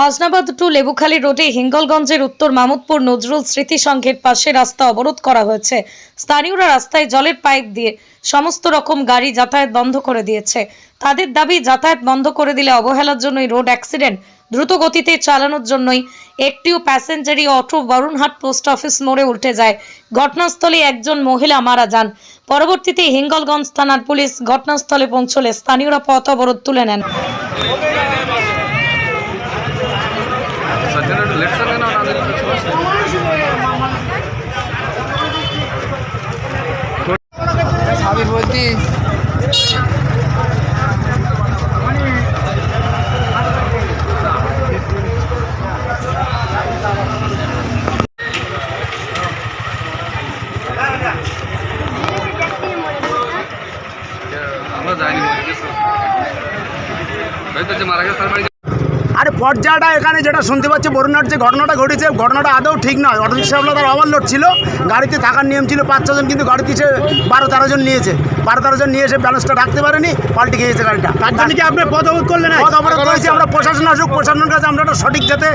Hasnabad two Lebukhali রোডে হিঙ্গলগঞ্জের উত্তর মামুদপুর নজরুল স্মৃতি সংঘের পাশে রাস্তা অবরোধ করা হয়েছে। স্থানীয়রা রাস্তায় জলের পাইপ দিয়ে সমস্ত রকম গাড়ি যাতায়াত বন্ধ করে দিয়েছে। তাদের দাবি, যাতায়াত বন্ধ করে দিলে অবহেলার জন্যই রোড অ্যাক্সিডেন্ট। দ্রুত গতিতে চালানোর জন্যই একটিও প্যাসেঞ্জারি অটো বরুণহাট পোস্ট অফিস মোড়ে উল্টে যায়। ঘটনাস্থলে একজন মহিলা মারা যান। পরবর্তীতে হিঙ্গলগঞ্জ থানার পুলিশ ঘটনাস্থলে পৌঁছলে স্থানীয়রা পথ অবরোধ তুলে নেন। স্যার যেন একটু লেট সারবে না। আমাদের কিছু সাবির বলছি আমরা যাইনি মারা গেছে পর্যায়টা এখানে যেটা শুনতে পাচ্ছি বরুণার যে ঘটনাটা ঘটেছে ঘটনাটা আদৌ ঠিক নয়। অটো রিক্সাওয়ালা তার ওভারলোড ছিল। গাড়িতে থাকার নিয়ম ছিল পাঁচ ছজন কিন্তু গাড়িতে সে বারো তেরো জন নিয়েছে। বারো তেরো জন নিয়ে এসে ব্যালেন্সটা রাখতে পারেনি পাল্টে গিয়েছে গাড়িটা। তার জন্য কি আপনি পথ অবরোধ করলেন পথ অবরোধ করেছি আমরা প্রশাসন আসুক প্রশাসনের কাছে আমরা একটা সঠিক যাতে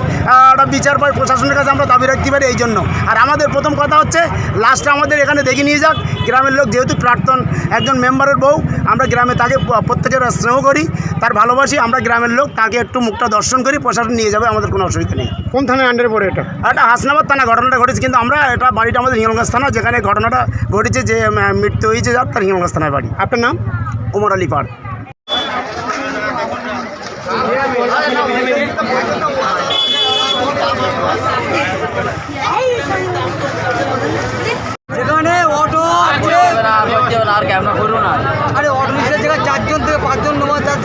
একটা বিচার পাই প্রশাসনের কাছে আমরা দাবি রাখতে পারি এই জন্য। আর আমাদের প্রথম কথা হচ্ছে লাস্টে আমাদের এখানে দেখে নিয়ে যাক গ্রামের লোক যেহেতু প্রাক্তন একজন মেম্বারের বউ আমরা গ্রামে তাকে প্রত্যেকের স্নেহ করি তার ভালোবাসি আমরা গ্রামের লোক তাকে একটু মুখটা দর্শন করি প্রশাসন নিয়ে যাবে আমাদের কোনো অসুবিধা নেই। কোন থানায় আন্ডারে পড়ে এটা? এটা হাসনাবাদ থানা ঘটনাটা ঘটেছে কিন্তু আমরা এটা বাড়িটা আমাদের হিঙ্গলগাছ থানা যেখানে ঘটনাটা ঘটেছে যে মৃত্যু হয়েছে যার তার হিঙ্গলগাছ থানার বাড়ি। আপনার নাম? ওমর আলী পাড় যেখানে অটো আছে আর ক্যামেরা করুন না আরে অটো রিক্সার জায়গায় চারজন থেকে পাঁচজন নেওয়া যার যাতে ওদের আইনত রুলস আছে আজ চারজন করে নেওয়া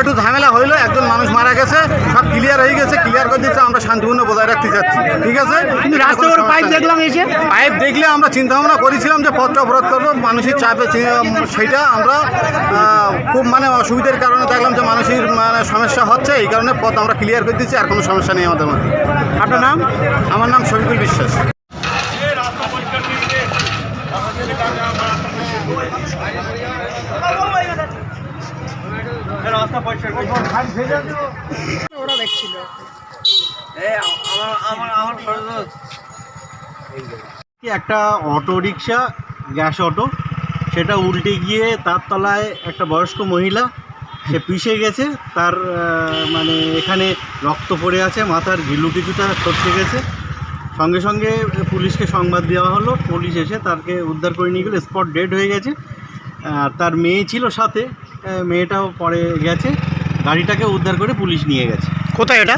একটু ঝামেলা হইল একজন মানুষ মারা গেছে সব ক্লিয়ার হয়ে গেছে ক্লিয়ার করে দিচ্ছে আমরা শান্তিপূর্ণ বজায় রাখতে চাচ্ছি ঠিক আছে? পাইপ দেখলাম এসে। পাইপ দেখলে আমরা চিন্তা ভাবনা করেছিলাম যে পথটা অবরোধ করব মানুষের চাপে সেইটা আমরা খুব মানে অসুবিধার কারণে দেখলাম যে মানুষের মানে সমস্যা হচ্ছে এই কারণে পথ আমরা ক্লিয়ার করে দিচ্ছি আর কোনো সমস্যা নেই আমাদের মধ্যে। আপনার নাম? আমার নাম শফিকুল বিশ্বাস। কি একটা অটো রিক্সা গ্যাস অটো সেটা উল্টে গিয়ে তার তলায় একটা বয়স্ক মহিলা সে পিষে গেছে তার মানে এখানে রক্ত পড়ে আছে মাথার ঘিলু কিছুটা সরষে গেছে। সঙ্গে সঙ্গে পুলিশকে সংবাদ দেওয়া হলো পুলিশ এসে তাকে উদ্ধার করে নিয়ে গেলো স্পট ডেড হয়ে গেছে। আর তার মেয়ে ছিল সাথে মেয়েটাও পরে গেছে গাড়িটাকে উদ্ধার করে পুলিশ নিয়ে গেছে। কোথায় এটা?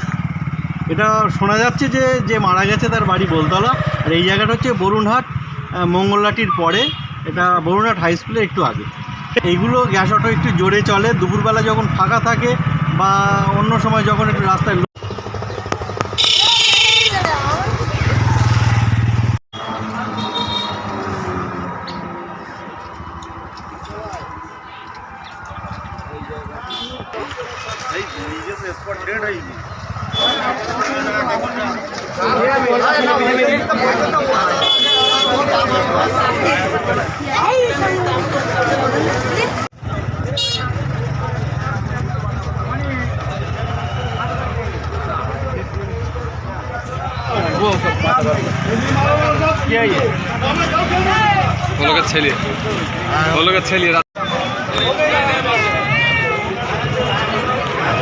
এটা শোনা যাচ্ছে যে যে মারা গেছে তার বাড়ি বলতলা আর এই জায়গাটা হচ্ছে বরুণহাট মঙ্গলাটির মঙ্গললাটির পরে। এটা বরুণহাট হাই স্কুলের একটু আগে। এইগুলো গ্যাস অটো একটু জোরে চলে দুপুরবেলা যখন ফাঁকা থাকে বা অন্য সময় যখন একটু রাস্তায় भाई नीचे से स्पॉट डेड है वो क्या ये वो लोग अच्छे लिए वो लोग अच्छे लिए